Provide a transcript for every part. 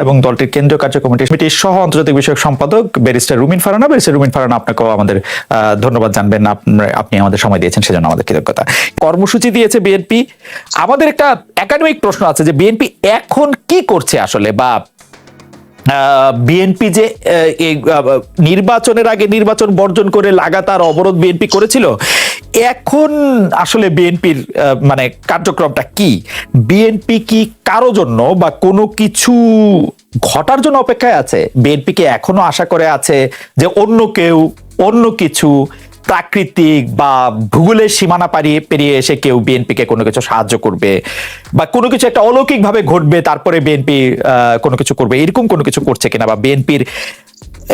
এবং দলটির কেন্দ্রীয় কার্য কমিটির সহ আন্তর্জাতিক বিষয়ক সম্পাদক ব্যারিস্টার রুমিন ফারানা। ব্যারিস্টার রুমিন ফারানা, আপনাকেও আমাদের ধন্যবাদ জানবেন। আপনি- আমাদের সময় দিয়েছেন, সেজন্য আমাদের কৃতজ্ঞতা। কর্মসূচি দিয়েছে বিএনপি। আমাদের একটা একাডেমিক প্রশ্ন আছে যে বিএনপি এখন কি করছে আসলে? বা বিএনপি যে নির্বাচনের আগে নির্বাচন বর্জন করে লাগাতার অবরোধ বিএনপি করেছিল এখন আসলে বিএনপির মানে কার্যক্রমটা কি? বিএনপি কি কারও জন্য বা কোনো কিছু ঘটার জন্য অপেক্ষায় আছে? বিএনপি কি এখনও আশা করে আছে যে অন্য কেউ অন্য কিছু প্রাকৃতিক বা ভূগোলের সীমানা পারিয়ে পেরিয়ে এসে কেউ বিএনপিকে কোনো কিছু সাহায্য করবে বা কোনো কিছু একটা অলৌকিক ভাবে ঘটবে, তারপরে বিএনপি কোনো কিছু করবে, এরকম কোনো কিছু করছে কিনা বা বিএনপির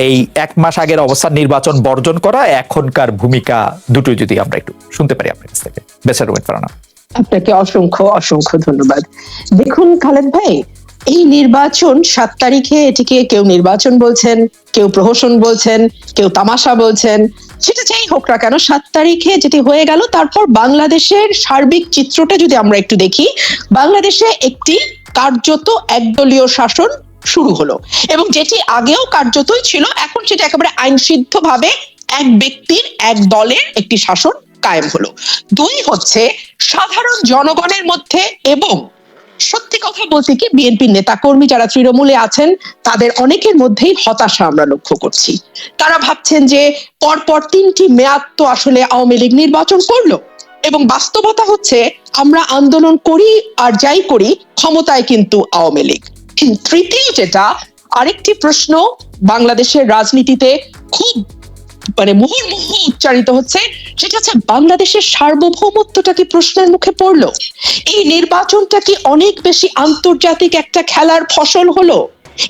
এই এক মাস আগের অবস্থান নির্বাচন বর্জন করা এখনকার ভূমিকা দুটোই যদি আমরা একটু শুনতে পারি আপনার কাছ থেকে। বেসার রুমেন ফারানা। আপনাকে অসংখ্য অসংখ্য ধন্যবাদ। দেখুন, খালেদ ভাই, এই নির্বাচন সাত তারিখে এটিকে কেউ নির্বাচন বলছেন, কেউ প্রহসন বলছেন, কেউ তামাশা বলছেন, সেটা যাই হোক না কেন, সাত তারিখে যেটি হয়ে গেল, তারপর বাংলাদেশের সার্বিক চিত্রটা যদি আমরা একটু দেখি, বাংলাদেশে একটি কার্যত একদলীয় শাসন শুরু হলো। এবং যেটি আগেও কার্যতই ছিল, এখন সেটা একেবারে আইনসিদ্ধ ভাবে এক ব্যক্তির, এক দলের একটি শাসন কায়েম হলো। দুই হচ্ছে, সাধারণ জনগণের মধ্যে এবং সত্যি কথা বলতে কি, বিএনপির নেতাকর্মী যারা তৃণমূলে আছেন, তাদের অনেকের মধ্যেই হতাশা আমরা লক্ষ্য করছি। তারা ভাবছেন যে পরপর তিনটি মেয়াদ তো আসলে আওয়ামী লীগ নির্বাচন করল। এবং বাস্তবতা হচ্ছে, আমরা আন্দোলন করি আর যাই করি, ক্ষমতায় কিন্তু আওয়ামী লীগ। তৃতীয় যেটা, আরেকটি প্রশ্ন বাংলাদেশের রাজনীতিতে খুব মানে মুহুর্মুহু উচ্চারিত হচ্ছে, সেটা হচ্ছে বাংলাদেশের সার্বভৌমত্বটা কি প্রশ্নের মুখে পড়ল? এই নির্বাচনটা কি অনেক বেশি আন্তর্জাতিক একটা খেলার ফসল হলো?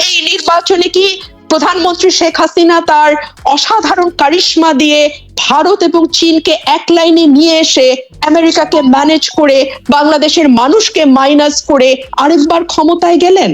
এই নির্বাচনে কি প্রধানমন্ত্রী শেখ হাসিনা তার অসাধারণ কারিশ্মা দিয়ে ভারত এবং চীনকে এক লাইনে নিয়ে এসে আমেরিকাকে ম্যানেজ করে বাংলাদেশের মানুষকে মাইনাস করে আরেকবার ক্ষমতায় গেলেন?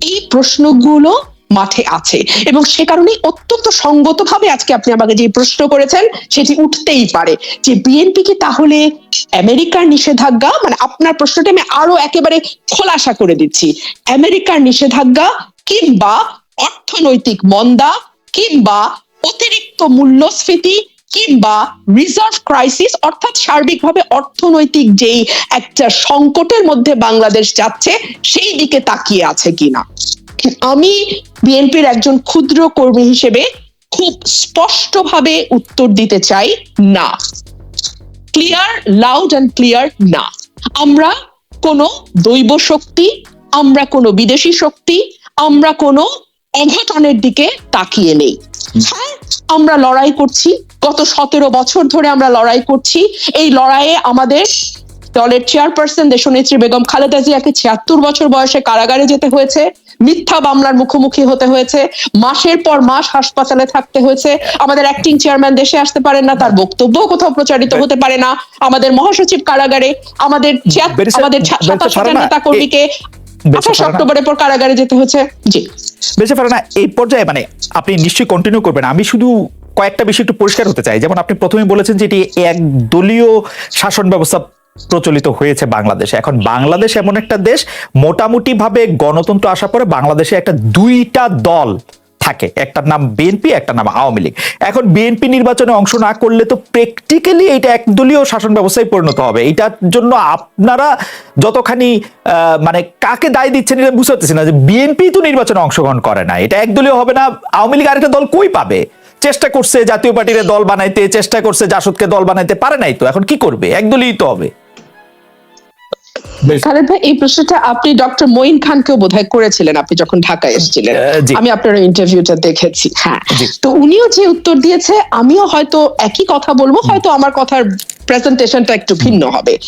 এই প্রশ্নগুলো মাঠে আছে। এবং সে কারণে অত্যন্ত সঙ্গতভাবে আজকে আপনি আমাকে যে প্রশ্ন করেছেন, সেটি উঠতেই পারে। যে বিএনপি কি তাহলে আমেরিকার নিষেধাজ্ঞা? মানে আপনার প্রশ্নটা আমি আরও একেবারে খোলাসা করে দিচ্ছি। আমেরিকার নিষেধাজ্ঞা কিংবা অর্থনৈতিক মন্দা কিংবা অতিরিক্ত মূল্যস্ফীতি কিংবা রিজার্ভ ক্রাইসিস অর্থাৎ সার্বিকভাবে অর্থনৈতিক যেই একটা সংকটের মধ্যে বাংলাদেশ যাচ্ছে, সেই দিকে তাকিয়ে আছে কিনা? আমি বিএনপির একজন ক্ষুদ্র কর্মী হিসেবে খুব স্পষ্টভাবে উত্তর দিতে চাই না। ক্লিয়ার লাউড অ্যান্ড ক্লিয়ার না। আমরা কোনো দৈব শক্তি, আমরা কোনো বিদেশি শক্তি, আমরা কোনো অঘটনের দিকে তাকিয়ে নেই। হ্যাঁ আমরা লড়াই করছি। গত সতেরো বছর ধরে আমরা লড়াই করছি। এই লড়াইয়ে আমাদের দলের চেয়ারপারসন দেশনেত্রী বেগম খালেদা জিয়াকে ছিয়াত্তর বছর বয়সে কারাগারে যেতে হয়েছে। মিথ্যা মামলার মুখোমুখি হতে হয়েছে। মাসের পর মাস হাসপাতালে থাকতে হয়েছে। আমাদের অ্যাক্টিং চেয়ারম্যান দেশে আসতে পারেন না তার বক্তব্য কোথাও প্রচারিত হতে পারে না। আমাদের মহাসচিব কারাগারে আমাদের আমাদের নেতা কর্মীকে আঠাশ অক্টোবরের পর কারাগারে যেতে হচ্ছে? জি। বেঁচে পারে না এই পর্যায়ে মানে আপনি নিশ্চয়ই কন্টিনিউ করবেন। আমি শুধু কয়েকটা বিষয় একটু পরিষ্কার হতে চাই। যেমন আপনি প্রথমে বলেছেন যে এটি এক দলীয় শাসন ব্যবস্থা প্রচলিত হয়েছে বাংলাদেশে। এখন বাংলাদেশ এমন একটা দেশ মোটামুটি ভাবে গণতন্ত্র আসার পরে বাংলাদেশে একটা দুইটা দল থাকে। একটার নাম বিএনপি একটা নাম আওয়ামী লীগ। এখন বিএনপি নির্বাচনে অংশ না করলে তো প্র্যাকটিক্যালি এটা একদলীয় শাসন ব্যবস্থায় পরিণত হবে। এটার জন্য আপনারা যতখানি মানে কাকে দায় দিচ্ছেন এটা বুঝতে পারতেছি না যে বিএনপি তো নির্বাচনে অংশগ্রহণ করে না। এটা একদলীয় হবে না, আওয়ামী লীগ আরেকটা দল কই পাবে? চেষ্টা করছে জাতীয় পার্টির দল বানাইতে, চেষ্টা করছে জাসদকে দল বানাইতে, পারে নাই তো। এখন কি করবে? একদলীয় তো হবে। খালেদ ভাই এই প্রশ্নটা আপনি ডক্টর মঈন খানকেও বোধহয় করেছিলেন আপনি যখন ঢাকায় এসেছিলেন। আমি আপনার ইন্টারভিউটা দেখেছি। হ্যাঁ। তো উনিও যে উত্তর দিয়েছে আমিও হয়তো একই কথা বলব হয়তো আমার কথার প্রেজেন্টেশনটা একটু ভিন্ন হবে।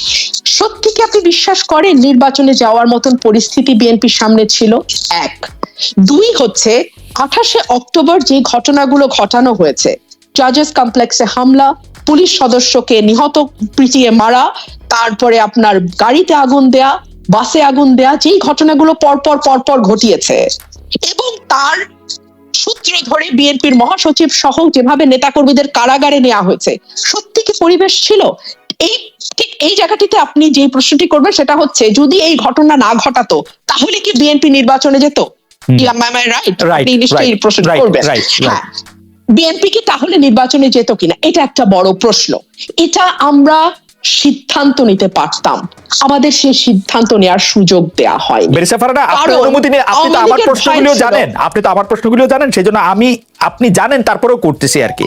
সত্যি কি আপনি বিশ্বাস করেন নির্বাচনে যাওয়ার মতন পরিস্থিতি বিএনপির সামনে ছিল? এক। দুই হচ্ছে আঠাশে অক্টোবর যে ঘটনাগুলো ঘটানো হয়েছে জাজেস কমপ্লেক্সে হামলা পুলিশ সদস্যকে নিহত পিটিয়ে মারা তারপরে আপনার গাড়িতে আগুন দেয়া বাসে আগুন দেয়া যেই ঘটনাগুলো পরপর পরপর ঘটিয়েছে। এবং তার সূত্র ধরে বিএনপির মহাসচিব সহ যেভাবে নেতাকর্মীদের কারাগারে নেওয়া হয়েছে সত্যি কি পরিবেশ ছিল? এই ঠিক এই জায়গাটিতে আপনি যে প্রশ্নটি করবেন সেটা হচ্ছে যদি এই ঘটনা না ঘটাতো তাহলে কি বিএনপি নির্বাচনে যেত? বিএনপি কি তাহলে নির্বাচনে যেত কিনা? এটা একটা বড় প্রশ্ন। এটা আমরা সিদ্ধান্ত নিতে পারতাম। আমাদের সেই সিদ্ধান্ত নেওয়ার সুযোগ দেয়া হয় অনুমতি নিয়ে আপনি তো আমার প্রশ্নগুলো জানেন। আপনি তো আমার প্রশ্নগুলিও জানেন সেই জন্য আমি আপনি জানেন, তারপরেও করতেছি আর কি।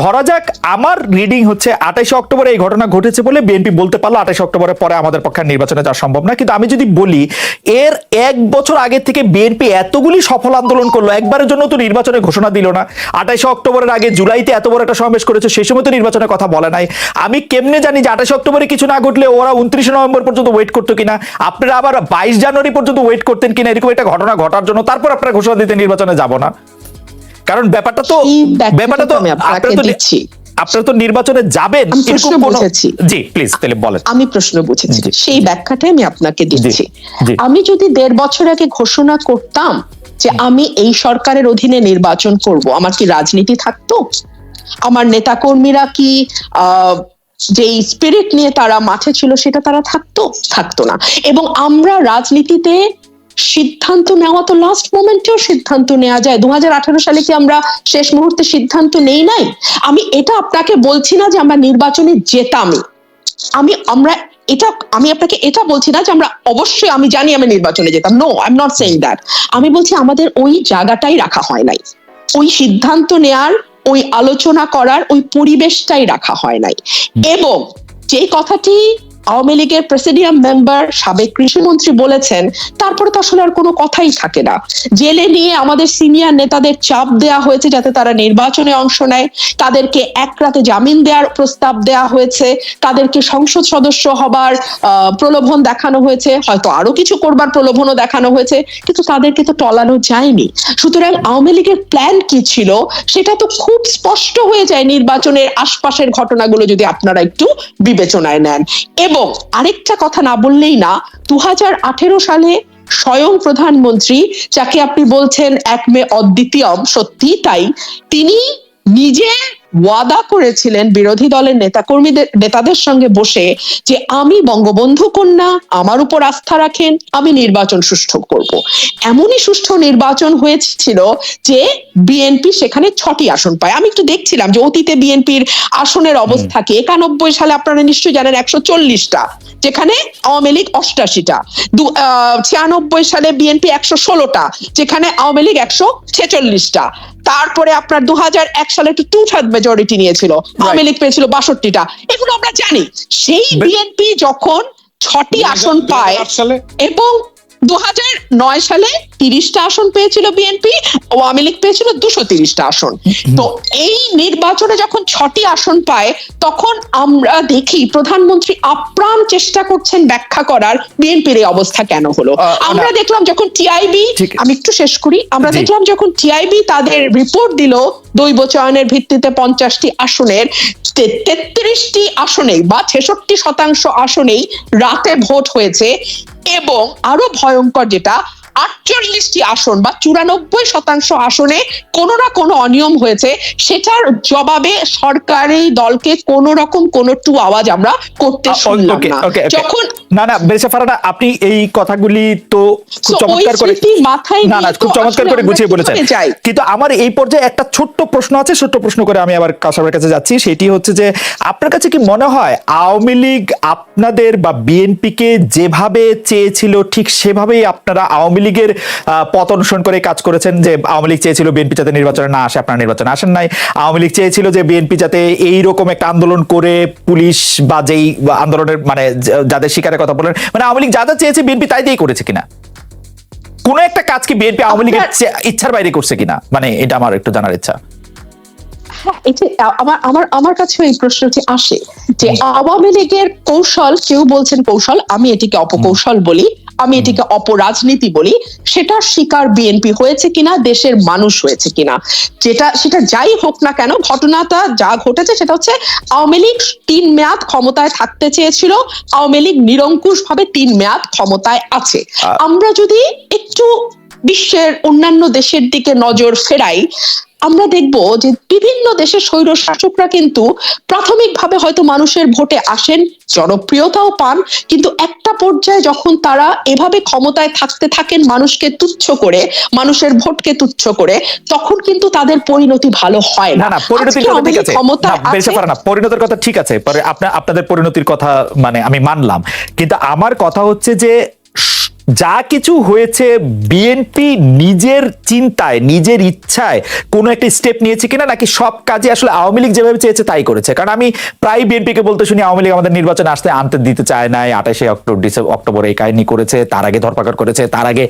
ধরা যাক, আমার রিডিং হচ্ছে আঠাইশে অক্টোবরে এই ঘটনা ঘটেছে বলে বিএনপি বলতে পারল আঠাইশে অক্টোবরের পরে আমাদের পক্ষে নির্বাচনে যাওয়া সম্ভব না। কিন্তু আমি যদি বলি, এর এক বছর আগে থেকে বিএনপি এতগুলি সফল আন্দোলন করল, একবারের জন্য তো নির্বাচনের ঘোষণা দিল না। আঠাইশে অক্টোবরের আগে জুলাইতে এত বড় একটা সমাবেশ করেছে সেই সময় তো নির্বাচনের কথা বলে নাই। আমি কেমনে জানি যে আঠাশে অক্টোবরে কিছু না ঘটলে ওরা উনত্রিশে নভেম্বর পর্যন্ত ওয়েট করতো কিনা, আপনারা আবার বাইশ জানুয়ারি পর্যন্ত ওয়েট করতেন কিনা, এরকম একটা ঘটনা ঘটার জন্য, তারপর আপনারা ঘোষণা দিতে নির্বাচনে যাব না। কারণ ব্যাপারটা তো ব্যাপারটা তো আমি আপনারা তো দিচ্ছি। আপনারা তো নির্বাচনে যাবেন প্রশ্ন বুঝেছি। জি প্লিজ তাহলে বলেন। আমি প্রশ্ন বুঝেছি। সেই ব্যাখ্যাটাই আমি আপনাকে দিচ্ছি। আমি যদি দেড় বছর আগে ঘোষণা করতাম যে আমি এই সরকারের অধীনে নির্বাচন করব আমার কি রাজনীতি থাকতো? আমার নেতাকর্মীরা কি আহ যে স্পিরিট নিয়ে তারা মাঠে ছিল সেটা তারা থাকতো? থাকতো না। এবং আমরা রাজনীতিতে সিদ্ধান্ত নেওয়া তো লাস্ট মোমেন্টেও সিদ্ধান্ত নেওয়া যায়। দু হাজার আঠারো সালে কি আমরা শেষ মুহূর্তে সিদ্ধান্ত নেই নাই? আমি এটা আপনাকে বলছি না যে আমরা নির্বাচনে জেতামই আমি আমরা এটা আমি আপনাকে এটা বলছি না যে আমরা অবশ্যই আমি জানি আমি নির্বাচনে যেতাম। No I am not saying that আমি বলছি আমাদের ওই জায়গাটাই রাখা হয় নাই। ওই সিদ্ধান্ত নেয়ার ওই আলোচনা করার ওই পরিবেশটাই রাখা হয় নাই। এবং যে কথাটি আওয়ামী লীগের প্রেসিডিয়াম মেম্বার, সাবেক কৃষিমন্ত্রী বলেছেন, তারপরে তো আসলে আর কোনো কথাই থাকে না। জেলে নিয়ে আমাদের সিনিয়র নেতাদের চাপ দেয়া হয়েছে যাতে তারা নির্বাচনে অংশ নেয়। তাদেরকে এক রাতে জামিন দেওয়ার প্রস্তাব দেয়া হয়েছে। তাদেরকে সংসদ সদস্য হবার প্রলোভন দেখানো হয়েছে। হয়তো আরও কিছু করবার প্রলোভনও দেখানো হয়েছে। কিন্তু তাদেরকে তো টলানো যায়নি। সুতরাং আওয়ামী লীগের প্ল্যান কি ছিল, সেটা তো খুব স্পষ্ট হয়ে যায় নির্বাচনের আশপাশের ঘটনাগুলো যদি আপনারা একটু বিবেচনায় নেন। এবং আরেকটা কথা না বললেই না দু হাজার আঠেরো সালে স্বয়ং প্রধানমন্ত্রী, যাকে আপনি বলছেন এক মে অদ্বিতীয় সত্যি তাই, তিনি নিজে ওয়াদা করেছিলেন বিরোধী দলের নেতাকর্মীদের নেতাদের সঙ্গে বসে যে আমি বঙ্গবন্ধু কন্যা আমার উপর আস্থা রাখেন আমি নির্বাচন সুষ্ঠু করব। এমনই সুষ্ঠু নির্বাচন হয়েছিল যে বিএনপি সেখানে ছটি আসন পায়। আমি একটু দেখছিলাম যে অতীতে বিএনপির আসনের অবস্থা কি? একানব্বই সালে আপনারা নিশ্চয়ই জানেন একশো চল্লিশটা যেখানে আওয়ামী লীগ অষ্টাশিটা। দু- আহ, ছিয়ানব্বই সালে বিএনপি একশো ষোলোটা যেখানে আওয়ামী লীগ একশো ছেচল্লিশটা। তারপরে আপনার দু এক সালে একটু টু থার্ড মেজরিটি নিয়েছিল আওয়ামী লীগ পেয়েছিল বাষট্টিটা। এগুলো আমরা জানি। সেই বিএনপি যখন ছটি আসন পায় এবং দু নয় সালে তিরিশটা আসন পেয়েছিল বিএনপি আওয়ামী লীগ পেয়েছিল দুশো তিরিশটা আসন। তো এই নির্বাচনে যখন ছটি আসন পায় তখন আমরা দেখি প্রধানমন্ত্রী আপ্রাণ চেষ্টা করছেন ব্যাখ্যা করার বিএনপির এই অবস্থা কেন হলো। আমরা দেখলাম যখন টিআইবি আমি একটু শেষ করি আমরা দেখলাম যখন টিআইবি তাদের রিপোর্ট দিল দৈব চয়নের ভিত্তিতে পঞ্চাশটি আসনের তেত্রিশটি আসনেই বা ছেষট্টি শতাংশ আসনেই রাতে ভোট হয়েছে। এবং আরও ভয়ঙ্কর যেটা আটচল্লিশটি আসন বা চুরানব্বই শতাংশ আসনে কোনো না কোনো অনিয়ম হয়েছে। সেটার জবাবে সরকারি দলকে কোন রকম কোনো টু আওয়াজ আমরা করতে শুনলাম না। যখন না না বেরিসা ফারানা আপনি এই কথাগুলি তো খুব চমৎকার করে মাথায় না না খুব চমৎকার করে গুছিয়ে বলেছেন। কিন্তু আমার এই পর্যায়ে একটা ছোট্ট প্রশ্ন আছে ছোট্ট প্রশ্ন করে আমি আবার কাসাবের কাছে যাচ্ছি। সেটি হচ্ছে যে আপনার কাছে কি মনে হয় আওয়ামী লীগ আপনাদের বা বিএনপি কে যেভাবে চেয়েছিল ঠিক সেভাবেই আপনারা আওয়ামী লীগের পথ অনুসরণ করে কাজ করেছেন যে আওয়ামী লীগ চেয়েছিল বিএনপি যাতে নির্বাচনে না আসে আপনারা নির্বাচনে আসেন নাই। আওয়ামী লীগ চেয়েছিল যে বিএনপি যাতে এই রকম একটা আন্দোলন করে পুলিশ বা যেই আন্দোলনের মানে যাদের শিকারের কথা বলেন মানে আওয়ামী লীগ যা যা চেয়েছে বিএনপি তাই দিয়েই করেছে কিনা? কোন একটা কাজ কি বিএনপি আওয়ামী লীগের ইচ্ছার বাইরে করছে কিনা? মানে এটা আমার একটু জানার ইচ্ছা। হ্যাঁ, আমার আমার আমার কাছেও এই প্রশ্নটি আসে যে আওয়ামী লীগের কৌশল কেউ বলছেন কৌশল আমি এটিকে অপকৌশল বলি আমি এটিকে অপরাজনীতি বলি সেটার শিকার বিএনপি হয়েছে কিনা দেশের মানুষ হয়েছে কিনা। যেটা সেটা যাই হোক না কেন ঘটনাটা যা ঘটেছে সেটা হচ্ছে আওয়ামী লীগ তিন মেয়াদ ক্ষমতায় থাকতে চেয়েছিল আওয়ামী লীগ নিরঙ্কুশ ভাবে তিন মেয়াদ ক্ষমতায় আছে। আমরা যদি একটু বিশ্বের অন্যান্য দেশের দিকে নজর ফেরাই আমরা দেখব যে বিভিন্ন দেশের স্বৈর শাসকরা কিন্তু প্রাথমিকভাবে হয়তো মানুষের ভোটে আসেন জনপ্রিয়তাও পান কিন্তু একটা পর্যায়ে যখন তারা এভাবে ক্ষমতায় থাকতে থাকেন মানুষকে তুচ্ছ করে মানুষের ভোটকে তুচ্ছ করে তখন কিন্তু তাদের পরিণতি ভালো হয় না। না পরিণতির কথা ঠিক আছে। না, পারে না পরিণতির কথা ঠিক আছে আপনাদের পরিণতির কথা মানে আমি মানলাম। কিন্তু আমার কথা হচ্ছে যে যা কিছু হয়েছে বিএনপি নিজের চিন্তায়, নিজের ইচ্ছায় কোনো একটা স্টেপ নিয়েছে কিনা, নাকি সব কাজে আসলে আওয়ামী লীগ যেভাবে চেয়েছে তাই করেছে? কারণ আমি প্রায় বিএনপিকে বলতে শুনি আওয়ামী লীগ আমাদের নির্বাচন আসতে আনতে দিতে চায় নাই। আঠাশে অক্টোবর ডিসেম্বর অক্টোবরে এই কাহিনী করেছে, তার আগে ধরপাকড় করেছে, তার আগে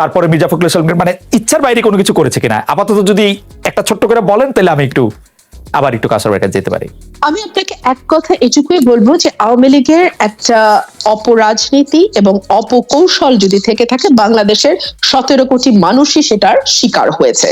তারপরে মির্জা ফখরুল ইসলাম মানে ইচ্ছার বাইরে কোনো কিছু করেছে কিনা? আপাতত যদি একটা ছোট্ট করে বলেন, তাহলে আমি একটু আবার একটু কাছে যেতে পারি। আমি আপনাকে এক কথা এটুকুই বলব যে আওয়ামী লীগের একটা অপরাজনীতি এবং অপকৌশল যদি থেকে থাকে বাংলাদেশের সতেরো কোটি মানুষই সেটার শিকার হয়েছে।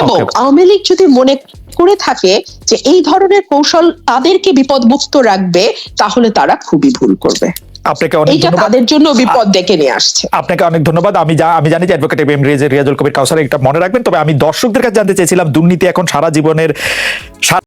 এবং আওয়ামী লীগ যদি মনে করে থাকে যে এই ধরনের কৌশল তাদেরকে বিপদমুক্ত রাখবে তাহলে তারা খুবই ভুল করবে। আপনাকে অনেক ধন্যবাদ। তাদের জন্য বিপদ ডেকে নিয়ে আসছে। আপনাকে অনেক ধন্যবাদ। আমি যা আমি জানি যে অ্যাডভোকেট এম রিয়াজুল কবির কাউসার এটা মনে রাখবেন তবে আমি দর্শকদের কাছে জানতে চেয়েছিলাম দুর্নীতি এখন সারা জীবনের